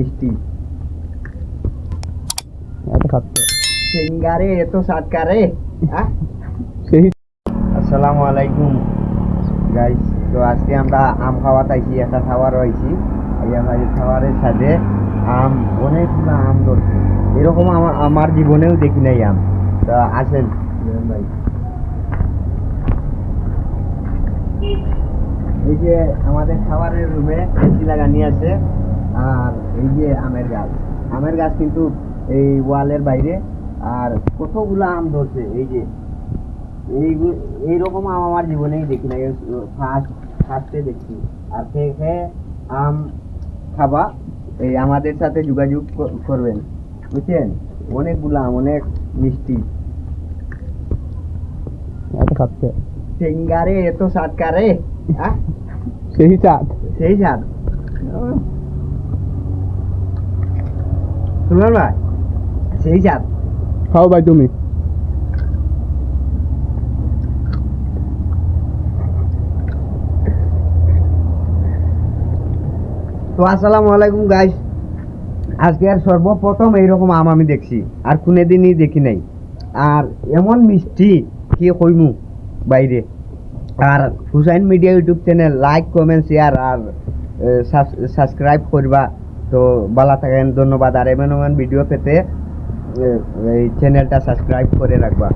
মিষ্টি। এত খাচ্ছে সিঙ্গারে এত সাতকারে হ্যাঁ? সেই। আসসালামু আলাইকুম। গাইস তো আজকে আমরা আম খাওয়া তাইছি একটা খাওয়ার হয়েছি আমার খাওয়ারের সাথে আম অনেকগুলো আম ধরছে। এরকম আমার আমার জীবনেও দেখি নাই আম। তো আসেন। ভাই এই যে আমাদের খাবারের রুমে এসি লাগানি আছে। আর এই যে আমের গাছ আমের গাছ কিন্তু এই ওয়ালের বাইরে আর কতগুলো আম ধরছে এই যে। এই এইরকম আম আমার জীবনেই দেখি না ফার্স্ট ফার্স্টে দেখছি আর খেয়ে খেয়ে আম খাবা এই আমাদের সাথে যোগাযোগ করবেন বুঝছেন? অনেকগুলো আম অনেক মিষ্টি। খাচ্ছে এত সাতকারে হ্যাঁ সেই চাঁদ সেই স্বাদ। শুনুন ভাই? সেই স্বাদ খাও ভাই তুমি। তো আসসালামু আলাইকুম গাইস আজকে আর সর্বপ্রথম এইরকম আম আমি দেখছি আর কোনে দিনই দেখি নাই। আর এমন মিষ্টি কি কইমু বাইরে। আর Hussain media YouTube channel like comment share আর সাবস্ক্রাইব করবা। তো ভালো থাকেন ধন্যবাদ। আর এমন এমন ভিডিও পেতে এই চ্যানেলটা সাবস্ক্রাইব করে রাখবা।